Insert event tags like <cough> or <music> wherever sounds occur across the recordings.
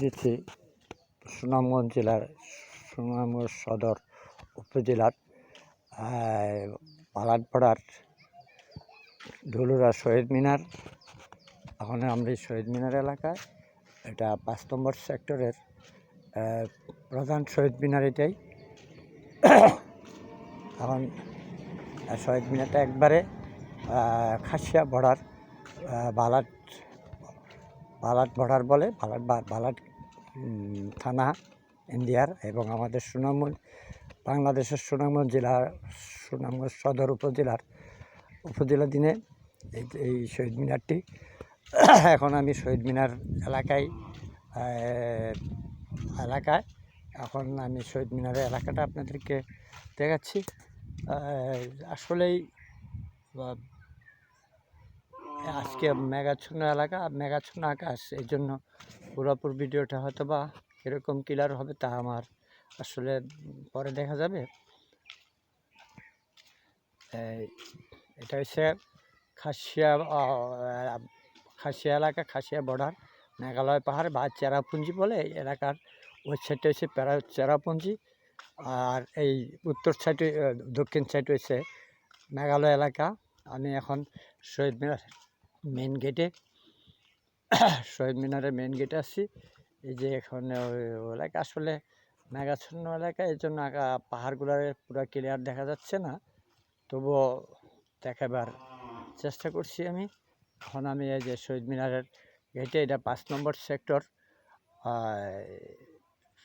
এসেছি সুনামগঞ্জ জেলার সুনামগঞ্জ সদর উপজেলার পালাটপাড়ার ঢুলুরা শহীদ মিনার। এখন আমরা শহীদ মিনার এলাকায়, এটা পাঁচ নম্বর সেক্টরের প্রধান শহীদ মিনার এটাই। এখন শহীদ মিনারটা একবারে খাসিয়া বর্ডার বালাট বালাট বর্ডার বলে, বালাট বালাট থানা ইন্ডিয়ার এবং আমাদের সুনামগঞ্জ, বাংলাদেশের সুনামগঞ্জ জেলার, সুনামগঞ্জ সদর উপজেলার উপজেলা দিনে এই এই শহীদ মিনারটি। এখন আমি শহীদ মিনার এলাকায় এলাকায়, এখন আমি শহীদ মিনারের এলাকাটা আপনাদেরকে দেখাচ্ছি। আসলেই আজকে মেঘাচ্ছন্ন এলাকা মেঘাচ্ছন্ন আকাশ। এই জন্য পুরোপুর ভিডিওটা হয়তো বা কীরকম ক্লিয়ার হবে তা আমার আসলে পরে দেখা যাবে। এটা হচ্ছে খাসিয়া খাসিয়া এলাকা, খাসিয়া বর্ডার মেঘালয় পাহাড় বা চেরাপুঞ্জি বলে এই এলাকার ওই সাইডটা হচ্ছে প্যারা চেরাপুঞ্জি। আর এই উত্তর সাইডে দক্ষিণ সাইড হচ্ছে মেঘালয় এলাকা। আমি এখন শহীদ মিনার মেন গেটে শহীদ মিনারের মেন গেটে আসছি এই যে এখানে ওই এলাকা, আসলে মেঘাচ্ছন্ন এলাকা, এই জন্য পাহাড়গুলোর পুরো ক্লিয়ার দেখা যাচ্ছে না। তবুও দেখাবার চেষ্টা করছি আমি। এখন আমি এই যে শহীদ মিনারের গেটে এটা পাঁচ নম্বর সেক্টর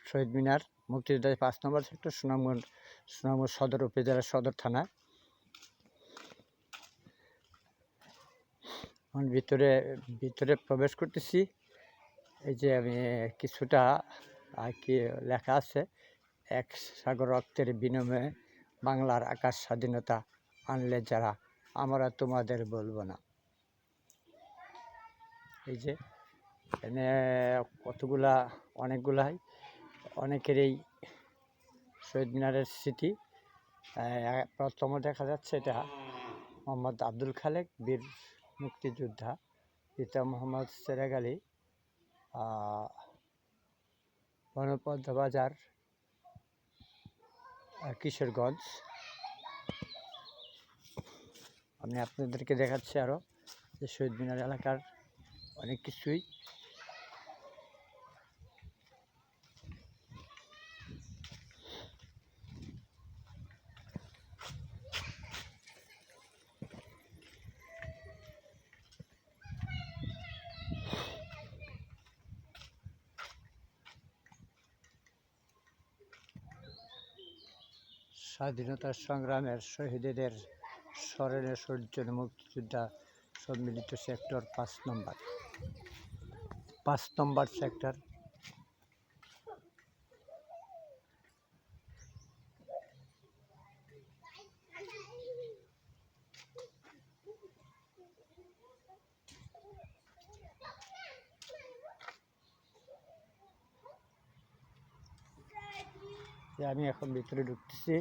শহীদ মিনার মুক্তিযোদ্ধা পাঁচ নম্বর সেক্টর সুনামগঞ্জ সুনামগঞ্জ সদর, উপজেলার সদর থানা। এখন ভিতরে ভিতরে প্রবেশ করতেছি। এই যে আমি কিছুটা আর কি লেখা আছে, এক সাগর রক্তের বিনিময়ে বাংলার আকাশ স্বাধীনতা আনলে যারা, আমরা তোমাদের বলব না। এই যে এনে কতগুলা, অনেকগুলাই, অনেকেরই শহীদ মিনারের স্মৃতি। প্রথম দেখা যাচ্ছে এটা মোহাম্মদ আব্দুল খালেক, বীর মুক্তিযোদ্ধা পিতা মোহাম্মদ সেরাগ আলী গণপদ্মা বাজার কিশোরগঞ্জ। আমি আপনাদেরকে দেখাচ্ছি আরও যে শহীদ মিনার এলাকার অনেক কিছুই। স্বাধীনতা সংগ্রামের শহীদদের স্মরণে সূর্যের মুক্তিযোদ্ধা সম্মিলিত সেক্টর পাঁচ নম্বর। পাঁচ নম্বর সেক্টর। আমি এখন ভিতরে ঢুকতেছি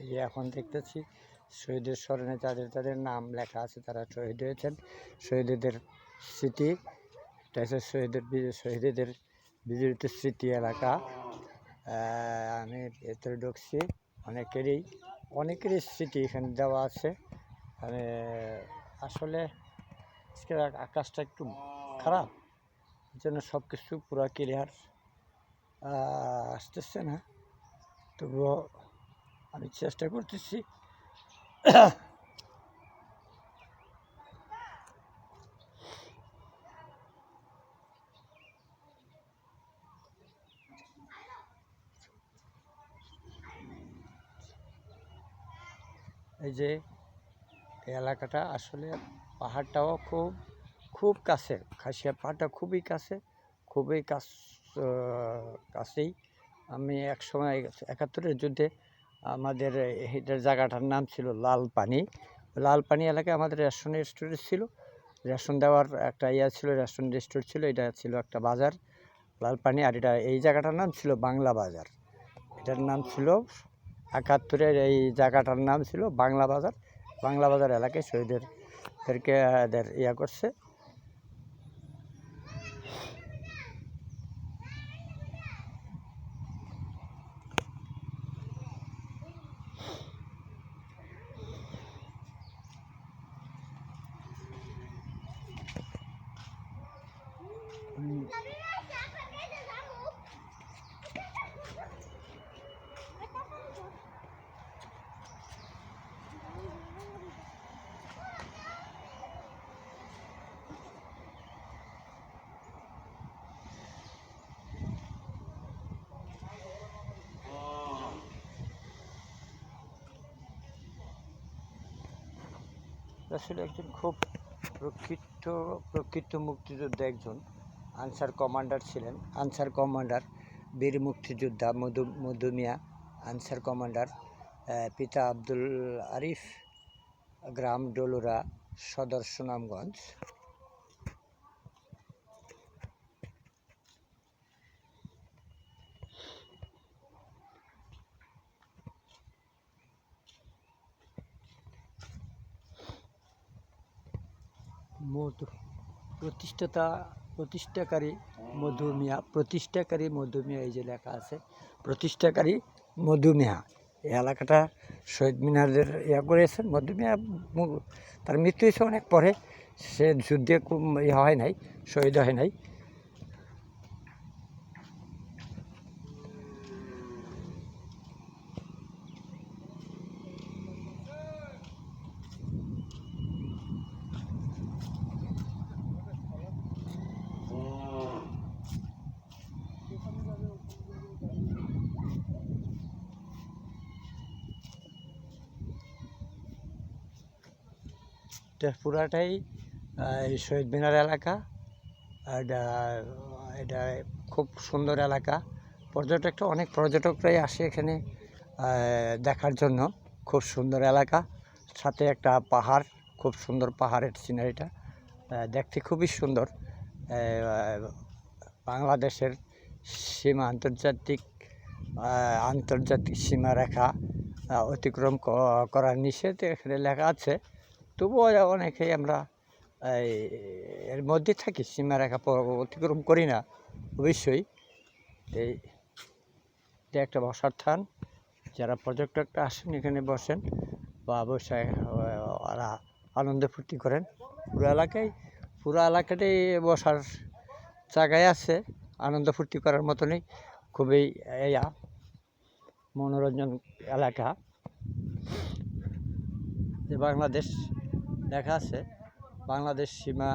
এই যে এখন দেখতেছি শহীদের স্মরণে যাদের যাদের নাম লেখা আছে, তারা শহীদ হয়েছেন। শহীদদের স্মৃতি, এটা হচ্ছে শহীদের শহীদদের বিজড়িত স্মৃতি এলাকা। আমি ভেতরে ঢুকছি। অনেকেরই অনেকেরই স্মৃতি এখানে দেওয়া আছে। মানে আসলে আজকের আ- আকাশটা একটু খারাপ জন্য সব কিছু পুরো ক্লিয়ার আসতেছে না। তবুও আমি চেষ্টা করতেছি। এই যে এলাকাটা আসলে পাহাড়টাও খুব খুব কাছে। খাসিয়া পাহাড়টা খুবই কাছে, খুবই কাছ কাছেই। আমি এক সময় একাত্তরের যুদ্ধে আমাদের এটার জায়গাটার নাম ছিল লাল পানি লাল পানি এলাকায় আমাদের রেশনের স্টোরেজ ছিল। রেশন দেওয়ার একটা ইয়া ছিল, রেশন স্টোর ছিল, এটা ছিল একটা বাজার, লালপানি। আর এটা এই জায়গাটার নাম ছিল বাংলা বাজার। এটার নাম ছিল একাত্তরের এই জায়গাটার নাম ছিল বাংলা বাজার। বাংলা বাজার এলাকায় শহীদেরদেরকে এদের ইয়া করছে। আসলে একজন খুব প্রকৃত প্রকৃত মুক্তিযোদ্ধা একজন। আনসার কমান্ডার ছিলেন। আনসার কমান্ডার, বীর মুক্তিযোদ্ধা মধু মধুমিয়া আনসার কমান্ডার পিতা আব্দুল আরিফ গ্রাম ডলুরা সদর সুনামগঞ্জ। মধু প্রতিষ্ঠাতা, প্রতিষ্ঠাকারী মধুমিয়া প্রতিষ্ঠাকারী মধুমিয়া এই যে লেখা আছে, প্রতিষ্ঠাকারী মধুমিয়া। এই এলাকাটা শহীদ মিনারের ইয়া করেছেন মধুমিয়া তার মৃত্যু হয়েছে অনেক পরে। সে যুদ্ধে হয় নাই, শহীদ হয় নাই। এটা পুরাটাই এই শহীদ মিনার এলাকা। এটা এটা খুব সুন্দর এলাকা। পর্যটকটা, অনেক পর্যটকরাই আসে এখানে দেখার জন্য। খুব সুন্দর এলাকা। সাথে একটা পাহাড়, খুব সুন্দর পাহাড়ের সিনারিটা। দেখতে খুবই সুন্দর। বাংলাদেশের সীমা আন্তর্জাতিক আন্তর্জাতিক সীমারেখা অতিক্রম করার নিষেধ এখানে লেখা আছে। তবুও অনেকেই আমরা, এই, এর মধ্যে থাকি সীমারেখা অতিক্রম করি না, অবশ্যই। এই একটা বসার স্থান যারা পর্যটকরা আসেন, এখানে বসেন, বা বসে ওরা আনন্দ ফুর্তি করেন। পুরো এলাকায়, পুরো এলাকাটাই বসার জায়গায় আছে, আনন্দ ফুর্তি করার মতনই, খুবই, ইয়া, মনোরঞ্জন এলাকা। যে বাংলাদেশ লেখা আছে। বাংলাদেশ সীমা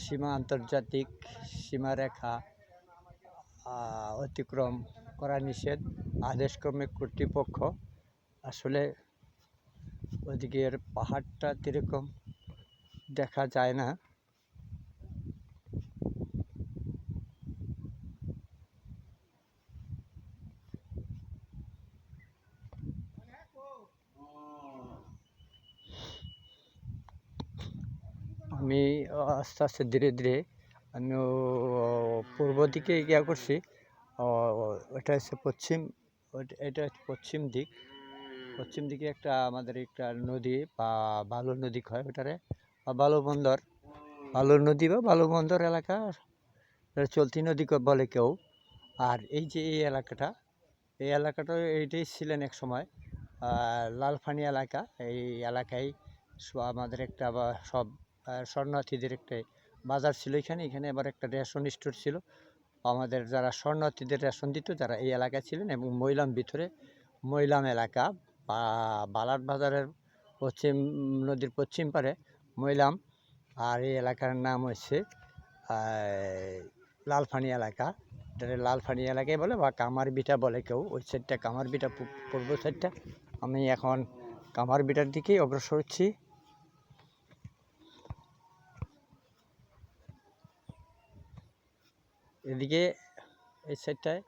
সীমা আন্তর্জাতিক সীমারেখা অতিক্রম করা নিষেধ, আদেশক্রমে কর্তৃপক্ষ। আসলে ওদিকের পাহাড়টা কীরকম দেখা যায় না আমি আস্তে আস্তে ধীরে ধীরে আমি পূর্ব দিকে ইয়া করছি। ওটা হচ্ছে পশ্চিম, এটা হচ্ছে পশ্চিম দিক। পশ্চিম দিকে একটা আমাদের একটা নদী বা বালু নদী কয় ওটারে বা বালু বন্দর। বালু নদী বা বালু বন্দর এলাকা চলতি নদী বলে কেউ। আর এই যে এই এলাকাটা এই এলাকাটা এইটাই ছিলেন এক সময় লালফানি এলাকা। এই এলাকায় আমাদের একটা সব শরণার্থীদের একটা বাজার ছিল এখানে। এখানে আবার একটা রেশন স্টোর ছিল। আমাদের যারা শরণার্থীদের রেশন দিত, যারা এই এলাকায় ছিলেন এবং মৈলাম ভিতরে, মৈলাম এলাকা বা বালাট বাজারের পশ্চিম, নদীর পশ্চিম পারে মৈলাম। আর এই এলাকার নাম হচ্ছে লালফানি এলাকা। এটাকে লালফানি এলাকায় বলে বা কামার বিটা বলে কেউ। ওই সাইডটা কামার বিটা পূর্ব সাইডটা আমি এখন কামার বিটার দিকেই অগ্রসর হচ্ছি। এদিকে এই সাইডটায়।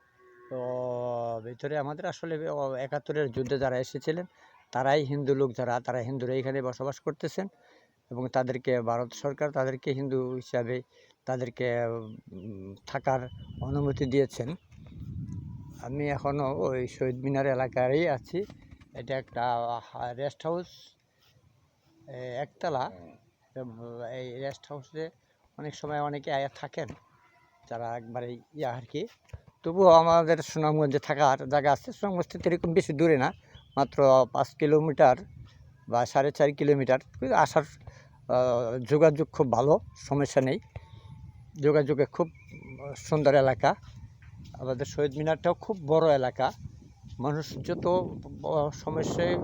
ভিতরে আমাদের আসলে একাত্তরের যুদ্ধে যারা এসেছিলেন, তারাই হিন্দু লোক যারা, তারা হিন্দুরা এখানে বসবাস করতেছেন এবং তাদেরকে ভারত সরকার তাদেরকে হিন্দু হিসাবে তাদেরকে থাকার অনুমতি দিয়েছেন। আমি এখনও ওই শহীদ মিনার এলাকারই আছি। এটা একটা রেস্ট হাউস একতলা। এই রেস্ট হাউসে অনেক সময় অনেকে থাকেন। যারা একবারে ইয়া আর কি। তবুও আমাদের সুনামগঞ্জে থাকার জায়গা আছে। সুনামগঞ্জ থেকে এরকম বেশি দূরে না, মাত্র পাঁচ কিলোমিটার বা সাড়ে চার কিলোমিটার। আসার যোগাযোগ খুব ভালো, সমস্যা নেই। যোগাযোগে খুব সুন্দর এলাকা। আমাদের শহীদ মিনারটাও খুব বড় এলাকা। মানুষ যত সমস্যায়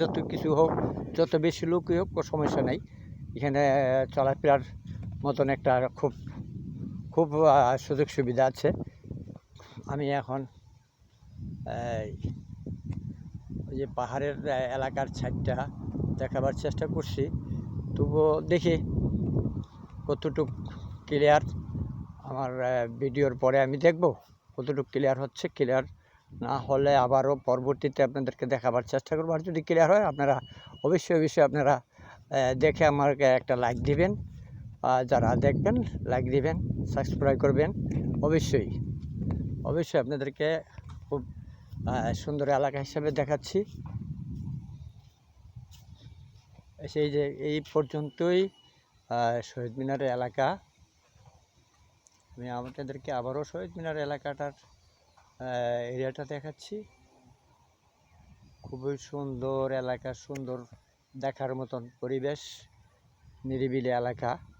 যত কিছু হোক, যত বেশি লোকই হোক, কোনো সমস্যা নেই। এখানে চলাফেরার মতন একটা খুব খুব সুযোগ সুবিধা আছে। আমি এখন ওই যে পাহাড়ের এলাকার ছাইডটা দেখাবার চেষ্টা করছি। তবুও দেখি কতটুক ক্লিয়ার আমার ভিডিওর পরে আমি দেখব কতটুকু ক্লিয়ার হচ্ছে ক্লিয়ার না হলে আবারও পরবর্তীতে আপনাদেরকে দেখাবার চেষ্টা করব। আর যদি ক্লিয়ার হয়, আপনারা অবশ্যই অবশ্যই আপনারা দেখে আমাকে একটা লাইক দিবেন। যারা দেখবেন লাইক দিবেন সাবস্ক্রাইব করবেন, অবশ্যই অবশ্যই আপনাদেরকে খুব সুন্দর এলাকা হিসাবে দেখাচ্ছি। সেই যে, এই পর্যন্তই শহীদ মিনার এলাকা। আমি আপনাদেরকে আবারও শহীদ মিনার এলাকাটার এরিয়াটা দেখাচ্ছি। খুবই সুন্দর এলাকা, সুন্দর দেখার মতন পরিবেশ, নিরিবিলি এলাকা।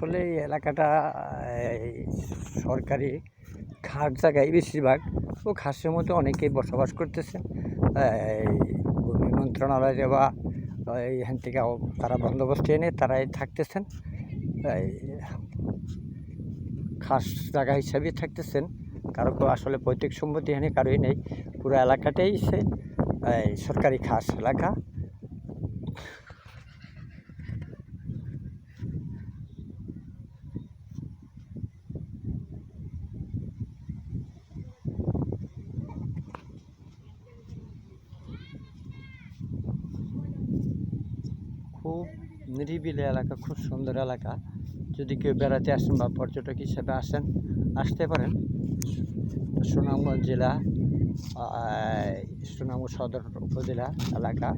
আসলে এই এলাকাটা সরকারি ঘাট জায়গায় বেশিরভাগ ও ঘাসের মধ্যে অনেকেই বসবাস করতেছেন এই মন্ত্রণালয় বা এইখান থেকে তারা বন্দোবস্ত এনে তারাই থাকতেছেন। খাস জায়গা হিসাবে থাকতেছেন। কারও আসলে পৈতৃক সম্পত্তি এখানে কারোই নেই। পুরো এলাকাটাই সে সরকারি খাস এলাকা খুব নিরিবিলি এলাকা খুব সুন্দর এলাকা। যদি কেউ বেড়াতে আসেন বা পর্যটক হিসেবে আসেন, আসতে পারেন। সুনামগঞ্জ জেলা সুনামগঞ্জ সদর উপজেলা এলাকা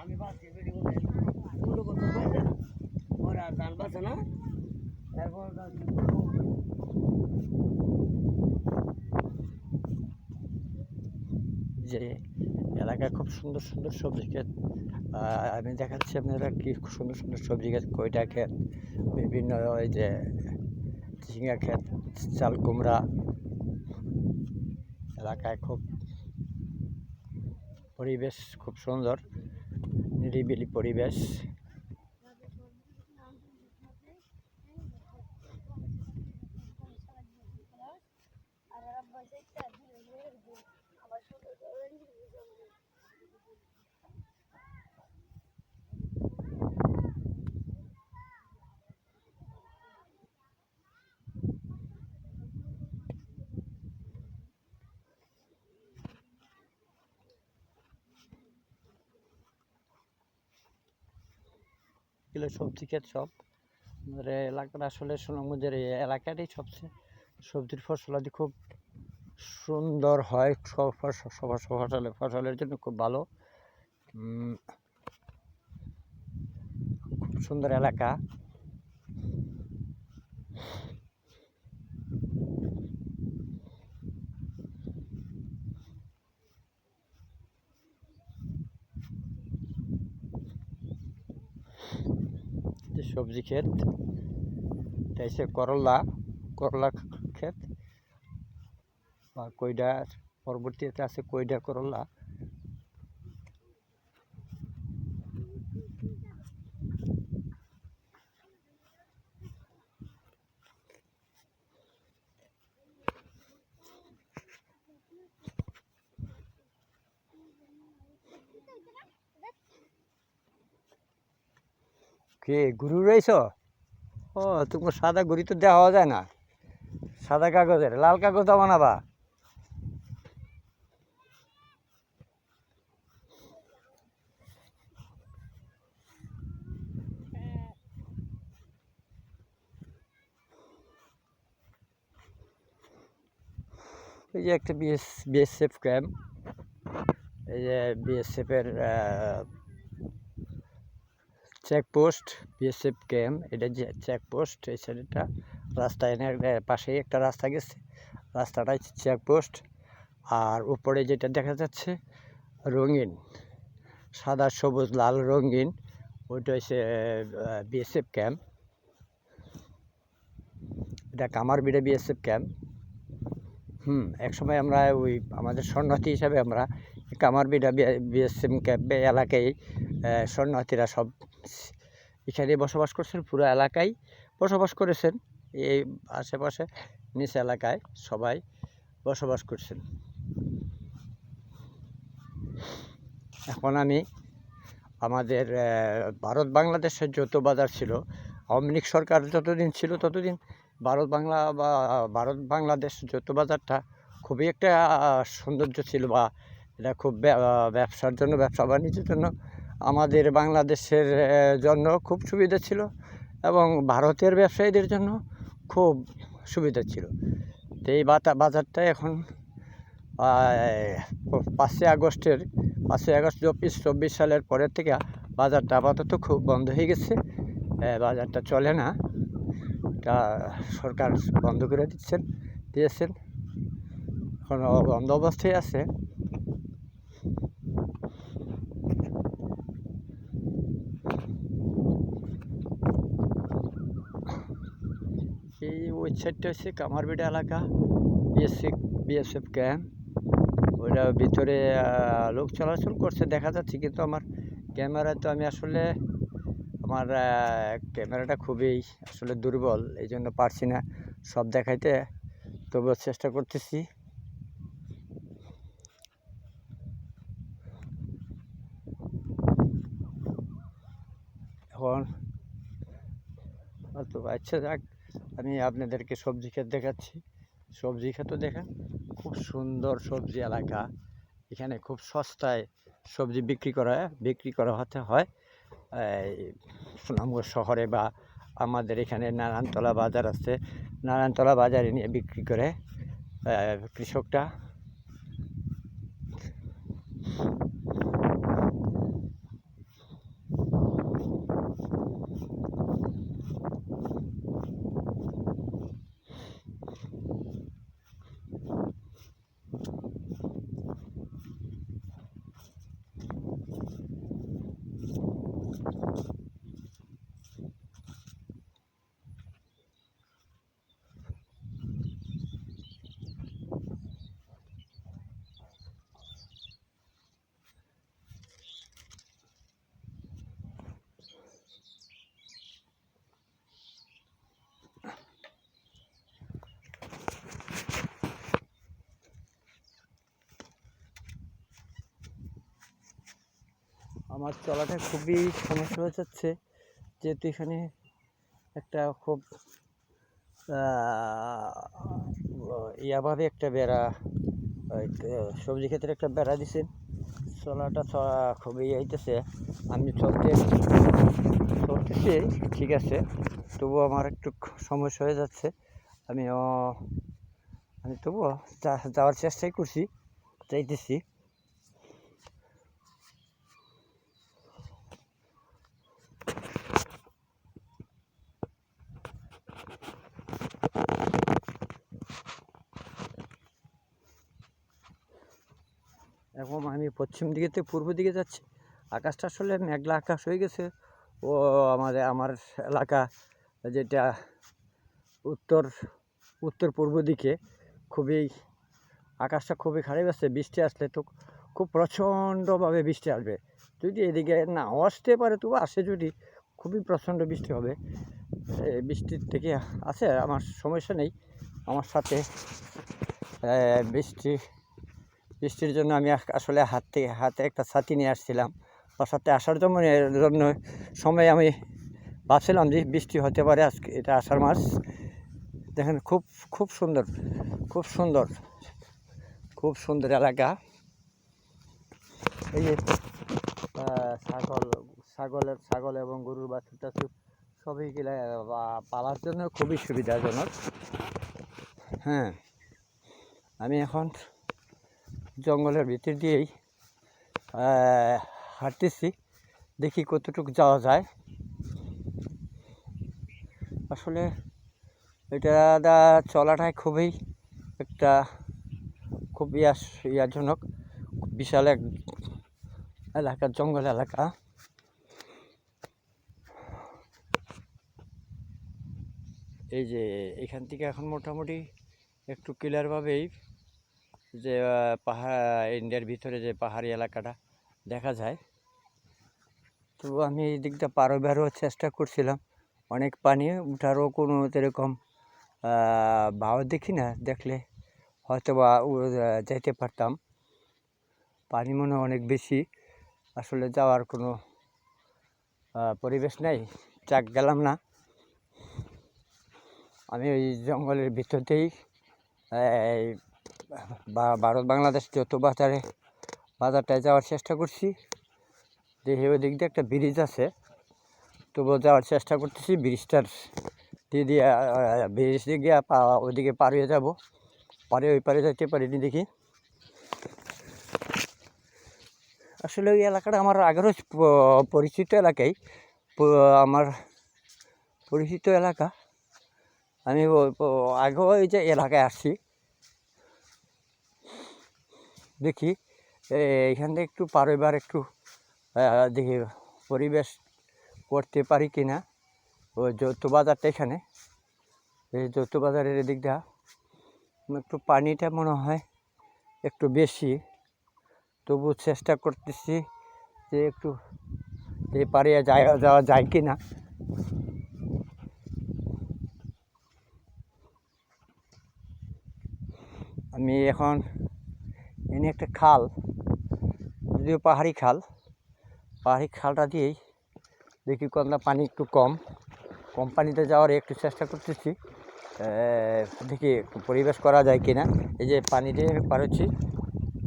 আমি বাসি বেরিয়ে বলে মূল্য করতে পারছে না বাসে না? যে এলাকায় খুব সুন্দর সুন্দর সবজি ক্ষেত আমি দেখাচ্ছি আপনারা কি সুন্দর সুন্দর সবজি ক্ষেত কইটা ক্ষেত বিভিন্ন ওই যে ঝিঙা ক্ষেত চাল কুমড়া, এলাকায় খুব পরিবেশ খুব সুন্দর, নিরিবিলি পরিবেশ। কিলো সবজি ক্ষেত সব। আমাদের এলাকাটা আসলে সুনামগঞ্জের এই এলাকাটাই সবচেয়ে সবজির ফসলাদি খুব সুন্দর হয়। সব ফসলের ফসলের জন্য খুব ভালো। খুব সুন্দর এলাকা যে সবজি ক্ষেত। তাইছে করলা করলা ক্ষেত। বা কইডা পরবর্তীতে আছে কইডা করলা। কে গুরু রয়েছ ও তোমার সাদা গুড়ি তো দেওয়া যায় না। সাদা কাগজের, লাল কাগজ দাও বানাবা। এই যে একটা বিএস বিএসএফ ক্যাম্প এই যে বিএসএফের চেকপোস্ট, বিএসএফ ক্যাম্প, এটা যে চেকপোস্ট, এই সাইডটা রাস্তা, এনে পাশেই একটা রাস্তা গেছে। রাস্তাটাই চেকপোস্ট, আর উপরে যেটা দেখা যাচ্ছে রঙিন, সাদা, সবুজ, লাল রঙিন, ওইটা হচ্ছে বিএসএফ ক্যাম্প। এটা কামারবিড়ে বিএসএফ ক্যাম্প। হুম, একসময় আমরা ওই আমাদের শরণার্থী হিসাবে আমরা কামারবিড়া বিএসএম ক্যাম্পে এলাকায় শরণার্থীরা সব এখানে বসবাস করছেন পুরো এলাকায়। বসবাস করেছেন, এই আশেপাশে, নিচ এলাকায় সবাই বসবাস করছেন। এখন আমি আমাদের ভারত বাংলাদেশের যৌথ বাজার ছিল, আওয়ামী সরকার যতদিন ছিল ততদিন ভারত বাংলা বা ভারত বাংলাদেশ যৌথ বাজারটা খুবই একটা সৌন্দর্য ছিল বা এটা খুব ব্য- ব্যবসার জন্য, ব্যবসা বাণিজ্যের জন্য আমাদের বাংলাদেশের জন্য খুব সুবিধা ছিল এবং ভারতের ব্যবসায়ীদের জন্য খুব সুবিধা ছিল। তো এই বাতা, বাজারটা এখন পাঁচই আগস্টের, পাঁচই আগস্ট চব্বিশ চব্বিশ সালের পরের থেকে বাজারটা আপাতত খুব বন্ধ হয়ে গেছে। বাজারটা চলে না। তা সরকার বন্ধ করে দিচ্ছেন, দিয়েছেন। এখন বন্ধ অবস্থায় আছে এই ওই সাইডটা হচ্ছে কামারবিড়া এলাকা বিএসএফ বিএসএফ ক্যাম্প ওইটা ভিতরে লোক চলাচল করছে, দেখা যাচ্ছে, কিন্তু আমার ক্যামেরায় তো আমি আসলে, আমার ক্যামেরাটা খুবই আসলে দুর্বল এই জন্য পারছি না সব দেখাইতে, তবুও চেষ্টা করতেছি। এখন তো আচ্ছা যাক। আমি আপনাদেরকে সবজি ক্ষেত দেখাচ্ছি। সবজি ক্ষেতও দেখেন খুব সুন্দর সবজি এলাকা। এখানে খুব সস্তায় সবজি বিক্রি করা বিক্রি করা হতে হয়। এই সুনামগঞ্জ শহরে বা আমাদের এখানে নারায়ণতলা বাজার আছে। নারায়ণতলা বাজারে নিয়ে বিক্রি করে আহ, আমার চলাটা খুবই সমস্যা হয়ে যাচ্ছে। যেহেতু এখানে একটা খুব ইয়াভাবে একটা বেড়া সবজি ক্ষেত্রে একটা বেড়া দিছেন চলাটা চলা খুবই আইতেছে আমি চলতে, চলতেছি, ঠিক আছে। তবুও আমার একটু সমস্যা হয়ে যাচ্ছে। আমিও, আমি তবুও যাওয়ার চেষ্টাই করছি, যাইতেছি। এখন আমি পশ্চিম দিকে থেকে পূর্ব দিকে যাচ্ছি। আকাশটা আসলে মেঘলা আকাশ হয়ে গেছে। ও আমাদের আমার এলাকা যেটা উত্তর উত্তর পূর্ব দিকে খুবই, আকাশটা খুবই খারাপ আছে, বৃষ্টি আসলে তো খুব প্রচণ্ডভাবে বৃষ্টি আসবে। যদি এদিকে না আসতে পারে, তবু আসে যদি, খুবই প্রচণ্ড বৃষ্টি হবে। বৃষ্টির থেকে আছে, আমার সমস্যা নেই। আমার সাথে বৃষ্টি বৃষ্টির জন্য আমি আসলে হাত থেকে হাতে একটা ছাতি নিয়ে আসছিলাম। সাথে আসার জন্য জন্য সময় আমি ভাবছিলাম যে বৃষ্টি হতে পারে আজকে, এটা আষাঢ় মাস। দেখেন, খুব খুব সুন্দর খুব সুন্দর খুব সুন্দর এলাকা। এই যে ছাগল, ছাগলের, ছাগল এবং গরুর বাছুর টাছুর সবই গেলে পালার জন্য খুবই সুবিধাজনক। হ্যাঁ আমি এখন জঙ্গলের ভিতর দিয়েই হাঁটতেছি। দেখি কতটুকু যাওয়া যায়। আসলে এটা দা চলাটাই খুবই একটা খুব ইয়াস ইয়াজনক, বিশাল এক এলাকা, জঙ্গল এলাকা। এই যে এখান থেকে এখন মোটামুটি একটু ক্লিয়ারভাবেই যে পাহাড়, ইন্ডিয়ার ভিতরে যে পাহাড়ি এলাকাটা দেখা যায়। তো আমি এই দিকটা পারো বেরোর চেষ্টা করছিলাম। অনেক পানি উঠারও কোনো এরকম ভাও দেখি না, দেখলে হয়তো বা যেতে পারতাম। পানি মনে অনেক বেশি। আসলে যাওয়ার কোনো পরিবেশ নাই চাক গেলাম না। আমি ওই জঙ্গলের ভিতরতেই ভারত বাংলাদেশ যত বাজারে বাজারটায় যাওয়ার চেষ্টা করছি। দেখি ওই দিক দিয়ে একটা ব্রিজ আছে। তবুও যাওয়ার চেষ্টা করতেছি। ব্রিজটার দিয়ে দিয়ে ব্রিজ দিয়ে গিয়ে ওইদিকে পার হয়ে যাব। পারে ওই পারে যাইতে পারিনি দেখি। আসলে ওই এলাকাটা আমার আগেরও পরিচিত এলাকাই। আমার পরিচিত এলাকা। আমি আগেও এই যে এলাকায় আসছি। দেখি। এ- এইখান থেকে একটু পার এবার একটু দেখি পরিবেশ করতে পারি কি না ওই যৌথ বাজারটা এখানে। এই যৌথ বাজারের এদিকটা একটু পানিটা মনে হয় একটু বেশি। তবু চেষ্টা করতেছি যে একটু এই পারে যাওয়া যাওয়া যায় কি না আমি এখন এনে একটা খাল, যদিও পাহাড়ি খাল। পাহাড়ি খালটা দিয়েই দেখি কোনটা পানি একটু কম। কম পানিতে যাওয়ার একটু চেষ্টা করতেছি। দেখি পরিবেশ করা যায় কি না এই যে পানি দিয়ে পার হচ্ছি,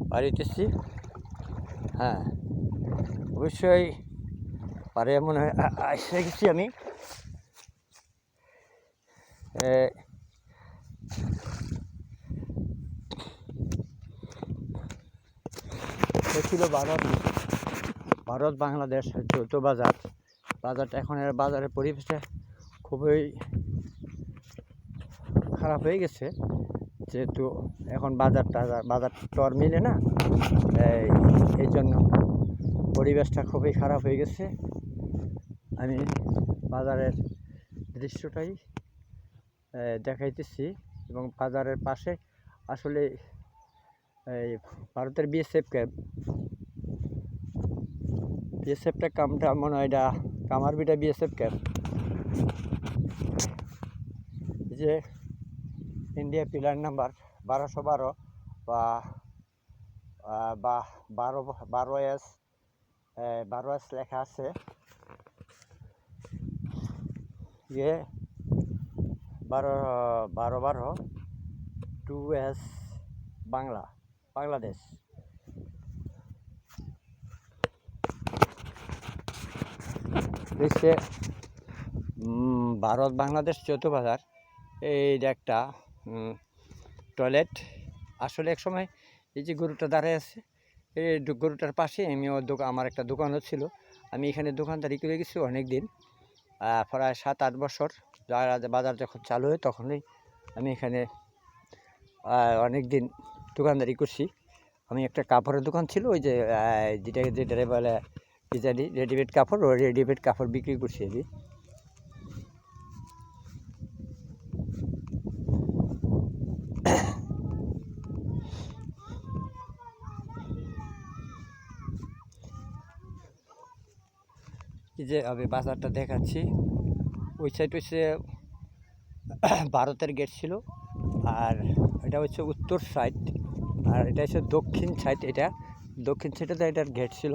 পার হইতেছি। হ্যাঁ অবশ্যই পারে মনে হয়, আ- আ- গেছি আমি এ, এটা ছিল ভারত। ভারত, বাংলাদেশ, যৌথ বাজার। বাজারটা এখন এর বাজারের পরিবেশটা খুবই খারাপ হয়ে গেছে। যেহেতু এখন বাজার টাজার বাজার টর মিলে না। এই জন্য পরিবেশটা খুবই খারাপ হয়ে গেছে। আমি বাজারের দৃশ্যটাই দেখাইতেছি এবং বাজারের পাশে আসলে এই ভারতের বিএসএফ ক্যাম্প বিএসএফটা কামটা মনে হয় এটা কামারবিটা বিএসএফ ক্যাম্প যে ইন্ডিয়া পিলার নাম্বার বারোশো বারো বা বা বারো বারো এস বারো এস লেখা আছে। ইয়ে বারো বারো বারো টু এস বাংলা। বাংলাদেশ। উম, ভারত বাংলাদেশ যৌথ বাজার এই একটা টয়লেট। আসলে এক সময় এই যে গরুটা দাঁড়ায় আছে এই গরুটার পাশে আমি দোকান আমার একটা দোকানও ছিল। আমি এখানে দোকানদারি করে গেছি অনেক দিন প্রায় সাত আট বছর বাজার যখন চালু হয় তখনই আমি এখানে অনেক দিন দোকানদারি করছি। আমি একটা কাপড়ের দোকান ছিল ওই যে আহ, যেটা যেটা বলে কি রেডিমেড কাপড় ওই রেডিমেড কাপড় বিক্রি করছি আমি যে আমি বাজারটা দেখাচ্ছি ওই সাইড হচ্ছে <coughs> ভারতের গেট ছিল আর এটা হচ্ছে উত্তর সাইড আর এটা হচ্ছে দক্ষিণ সাইড এটা দক্ষিণ সাইডে তো এটার গেট ছিল।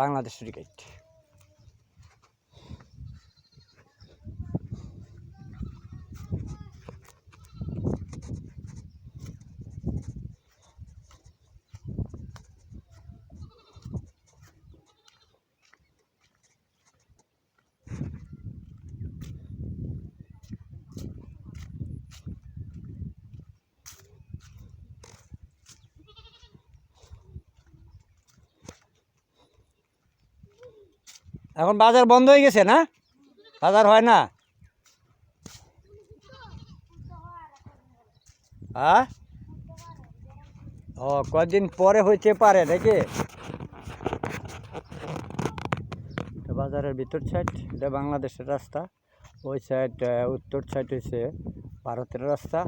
বাংলাদেশের গেট এখন বাজার বন্ধ হয়ে গেছে না? বাজার হয় না? হ্যাঁ? ও, কদিন পরে হইতে পারে নাকি? বাজারের ভিতর সাইড এটা বাংলাদেশের রাস্তা। ওই সাইড উত্তর সাইড হচ্ছে ভারতের রাস্তা।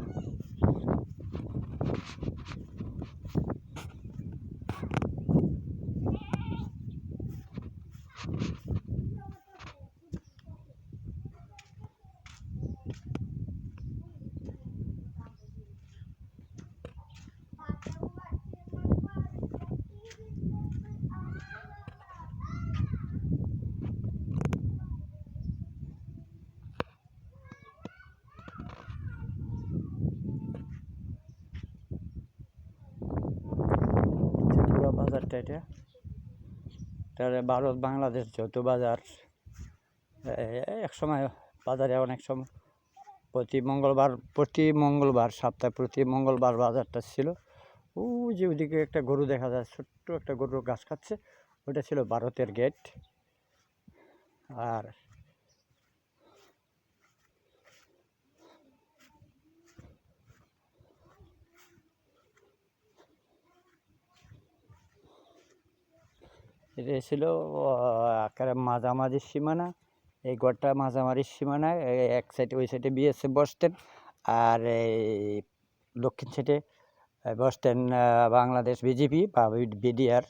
বাজারটা এটা। তাহলে ভারত, বাংলাদেশ যৌথ বাজার এক সময় বাজারে অনেক সময় প্রতি মঙ্গলবার প্রতি মঙ্গলবার, সপ্তাহে প্রতি মঙ্গলবার বাজারটা ছিল। ও যে ওদিকে একটা গরু দেখা যায়, ছোট্ট একটা গরু গাছ খাচ্ছে ওটা ছিল ভারতের গেট আর এটা ছিল আকারে মাঝামাঝি সীমানা, এই ঘরটা মাঝামাঝি সীমানা এক সাইডে ওই সাইডে বিএসএফ বসতেন আর এই দক্ষিণ সাইডে বসতেন বাংলাদেশ বিজেপি বা বিডিআর।